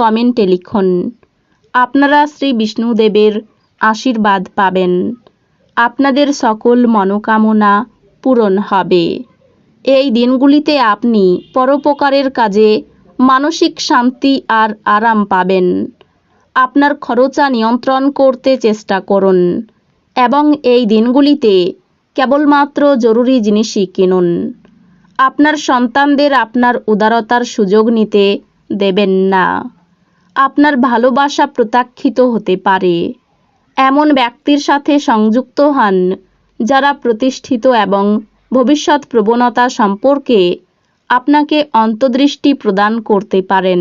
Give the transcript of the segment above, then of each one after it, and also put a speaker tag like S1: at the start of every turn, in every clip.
S1: কমেন্টে লিখুন। আপনারা শ্রী বিষ্ণুদেবের আশীর্বাদ পাবেন। আপনাদের সকল মনোকামনা পূরণ হবে। এই দিনগুলিতে আপনি পরোপকারের কাজে মানসিক শান্তি আর আরাম পাবেন। আপনার খরচা নিয়ন্ত্রণ করতে চেষ্টা করুন এবং এই দিনগুলিতে কেবলমাত্র জরুরি জিনিসই কিনুন। আপনার সন্তানদের আপনার উদারতার সুযোগ নিতে দেবেন না। আপনার ভালোবাসা প্রত্যাখ্যিত হতে পারে। এমন ব্যক্তির সাথে সংযুক্ত হন, যারা প্রতিষ্ঠিত এবং ভবিষ্যৎ প্রবণতা সম্পর্কে আপনাকে অন্তর্দৃষ্টি প্রদান করতে পারেন।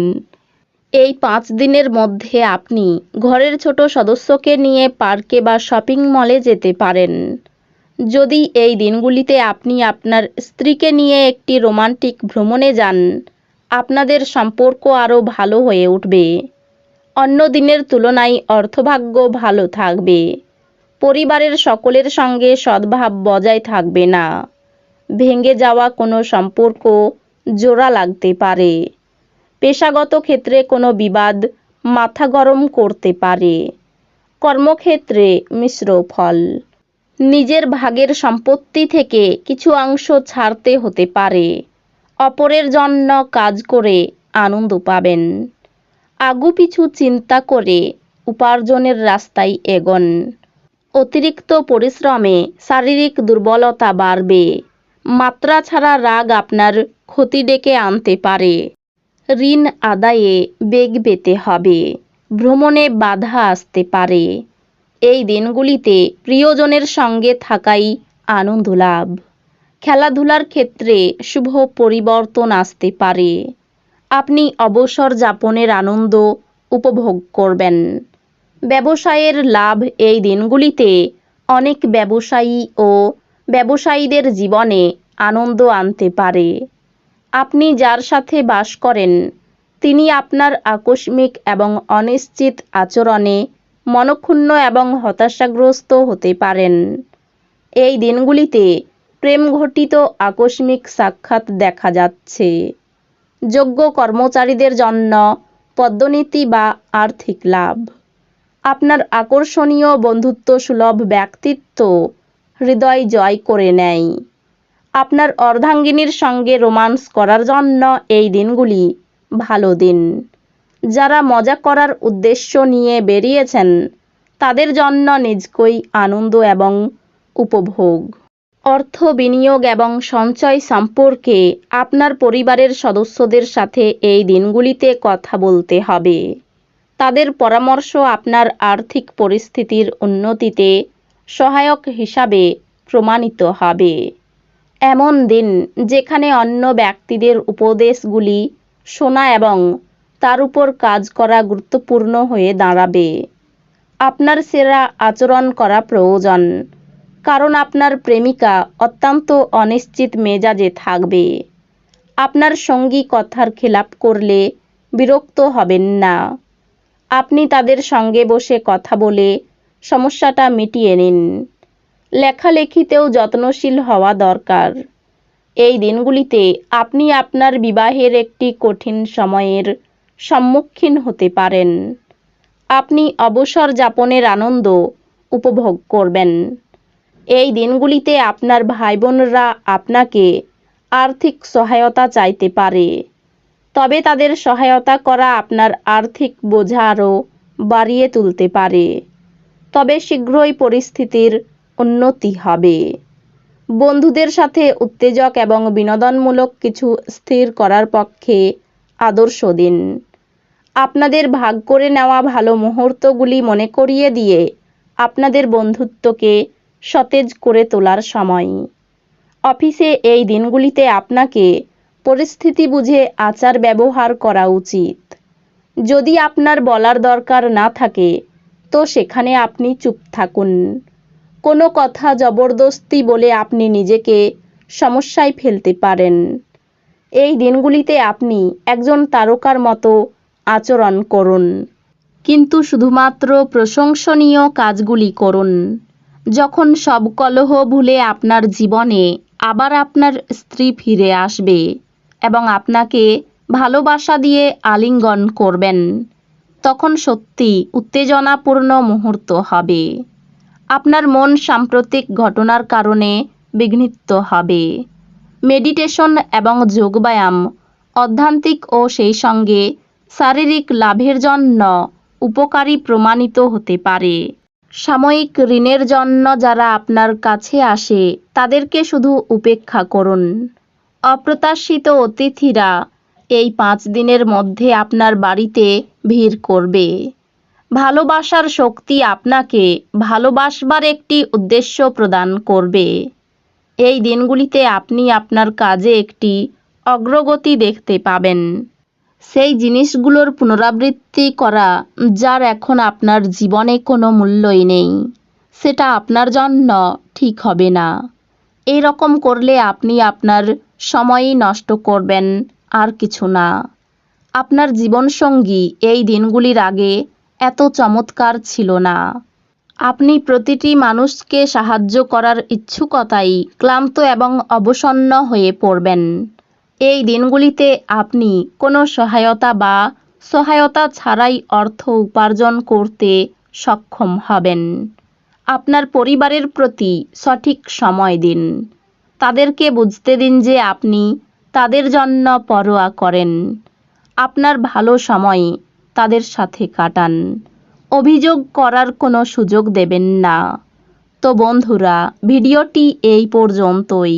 S1: এই পাঁচ দিনের মধ্যে আপনি ঘরের ছোট সদস্যকে নিয়ে পার্কে বা শপিং মলে যেতে পারেন। যদি এই দিনগুলিতে আপনি আপনার স্ত্রীকে নিয়ে একটি রোমান্টিক ভ্রমণে যান, আপনাদের সম্পর্ক আরও ভালো হয়ে উঠবে। অন্য দিনের তুলনায় অর্থভাগ্য ভালো থাকবে। পরিবারের সকলের সঙ্গে সদ্ভাব বজায় থাকবে না। ভেঙে যাওয়া কোনো সম্পর্ক জোড়া লাগতে পারে। পেশাগত ক্ষেত্রে কোনো বিবাদ মাথা গরম করতে পারে। কর্মক্ষেত্রে মিশ্র ফল। নিজের ভাগের সম্পত্তি থেকে কিছু অংশ ছাড়তে হতে পারে। অপরের জন্য কাজ করে আনন্দ পাবেন। আগুপিছু চিন্তা করে উপার্জনের রাস্তায় এগোন। অতিরিক্ত পরিশ্রমে শারীরিক দুর্বলতা বাড়বে। মাত্রা ছাড়া রাগ আপনার ক্ষতি ডেকে আনতে পারে। ঋণ আদায়ে বেগ পেতে হবে। ভ্রমণে বাধা আসতে পারে। এই দিনগুলিতে প্রিয়জনের সঙ্গে থাকাই আনন্দ লাভ। খেলাধুলার ক্ষেত্রে শুভ পরিবর্তন আসতে পারে। আপনি অবসর যাপনের আনন্দ উপভোগ করবেন। ব্যবসায়ের লাভ এই দিনগুলিতে অনেক ব্যবসায়ী ও ব্যবসায়ীদের জীবনে আনন্দ আনতে পারে। আপনি যার সাথে বাস করেন, তিনি আপনার আকস্মিক এবং অনিশ্চিত আচরণে মনক্ষুণ্ণ এবং হতাশাগ্রস্ত হতে পারেন। এই দিনগুলিতে প্রেম ঘটিত আকস্মিক সাক্ষাৎ দেখা যাচ্ছে। যোগ্য কর্মচারীদের জন্য পদ্মনীতি বা আর্থিক লাভ। আপনার আকর্ষণীয় বন্ধুত্ব সুলভ ব্যক্তিত্ব হৃদয় জয় করে নেয়। আপনার অর্ধাঙ্গিনীর সঙ্গে রোমান্স করার জন্য এই দিনগুলি ভালো দিন। যারা মজা করার উদ্দেশ্য নিয়ে বেরিয়েছেন, তাদের জন্য নিজকই আনন্দ এবং উপভোগ। অর্থ বিনিয়োগ এবং সঞ্চয় সম্পর্কে আপনার পরিবারের সদস্যদের সাথে এই দিনগুলিতে কথা বলতে হবে। তাদের পরামর্শ আপনার আর্থিক পরিস্থিতির উন্নতিতে সহায়ক হিসাবে প্রমাণিত হবে। এমন দিন যেখানে অন্য ব্যক্তিদের উপদেশগুলি শোনা এবং তার উপর কাজ করা গুরুত্বপূর্ণ হয়ে দাঁড়াবে। আপনার সেরা আচরণ করা প্রয়োজন। কারণ আপনার প্রেমিকা অত্যন্ত অনিশ্চিত মেজাজে থাকবে। আপনার সঙ্গী কথার খেলাপ করলে বিরক্ত হবেন না। আপনি তাদের সঙ্গে বসে কথা বলে সমস্যাটা মিটিয়ে নিন। লেখালেখিতেও যত্নশীল হওয়া দরকার। এই দিনগুলিতে আপনি আপনার বিবাহের একটি কঠিন সময়ের সম্মুখীন হতে পারেন। আপনি অবসর যাপনের আনন্দ উপভোগ করবেন। এই দিনগুলিতে আপনার ভাই বোনরা আপনাকে আর্থিক সহায়তা চাইতে পারে। তবে তাদের সহায়তা করা আপনার আর্থিক বোঝা আরও বাড়িয়ে তুলতে পারে। তবে শীঘ্রই পরিস্থিতির উন্নতি হবে। বন্ধুদের সাথে উত্তেজক এবং বিনোদনমূলক কিছু স্থির করার পক্ষে আদর্শ দিন। আপনাদের ভাগ করে নেওয়া ভালো মুহূর্তগুলি মনে করিয়ে দিয়ে আপনাদের বন্ধুত্বকে সতেজ করে তোলার সময়। অফিসে এই দিনগুলিতে আপনাকে পরিস্থিতি বুঝে আচার ব্যবহার করা উচিত। যদি আপনার বলার দরকার না থাকে, তো সেখানে আপনি চুপ থাকুন। কোনো কথা জবরদস্তি বলে আপনি নিজেকে সমস্যায় ফেলতে পারেন। এই দিনগুলিতে আপনি একজন তারকার মতো আচরণ করুন। কিন্তু শুধুমাত্র প্রশংসনীয় কাজগুলি করুন। যখন সব কলহ ভুলে আপনার জীবনে আবার আপনার স্ত্রী ফিরে আসবে এবং আপনাকে ভালোবাসা দিয়ে আলিঙ্গন করবেন, তখন সত্যি উত্তেজনাপূর্ণ মুহূর্ত হবে। আপনার মন সাম্প্রতিক ঘটনার কারণে বিঘ্নিত হবে। মেডিটেশন এবং যোগব্যায়াম অধ্যান্তিক ও সেই সঙ্গে শারীরিক লাভের জন্য উপকারী প্রমাণিত হতে পারে। সাময়িক ঋণের জন্য যারা আপনার কাছে আসে, তাদেরকে শুধু উপেক্ষা করুন। অপ্রত্যাশিত অতিথিরা এই পাঁচ দিনের মধ্যে আপনার বাড়িতে ভিড় করবে। ভালোবাসার শক্তি আপনাকে ভালোবাসবার একটি উদ্দেশ্য প্রদান করবে। এই দিনগুলিতে আপনি আপনার কাজে একটি অগ্রগতি দেখতে পাবেন। সেই জিনিসগুলোর পুনরাবৃত্তি করা, যার এখন আপনার জীবনে কোনো মূল্যই নেই। সেটা আপনার জন্য ঠিক হবে না। এই রকম করলে আপনি আপনার সময়ই নষ্ট করবেন আর কিছু না। আপনার জীবনসঙ্গী এই দিনগুলির আগে এত চমৎকার ছিল না। আপনি প্রতিটি মানুষকে সাহায্য করার ইচ্ছুকতাই ক্লান্ত এবং অবসন্ন হয়ে পড়বেন। এই দিনগুলিতে আপনি কোনো সহায়তা বা সহায়তা ছাড়াই অর্থ উপার্জন করতে সক্ষম হবেন। আপনার পরিবারের প্রতি সঠিক সময় দিন। তাদেরকে বুঝতে দিন যে আপনি তাদের জন্য পরোয়া করেন। আপনার ভালো সময় তাদের সাথে কাটান। অভিযোগ করার কোনো সুযোগ দেবেন না। তো বন্ধুরা, ভিডিওটি এই পর্যন্তই।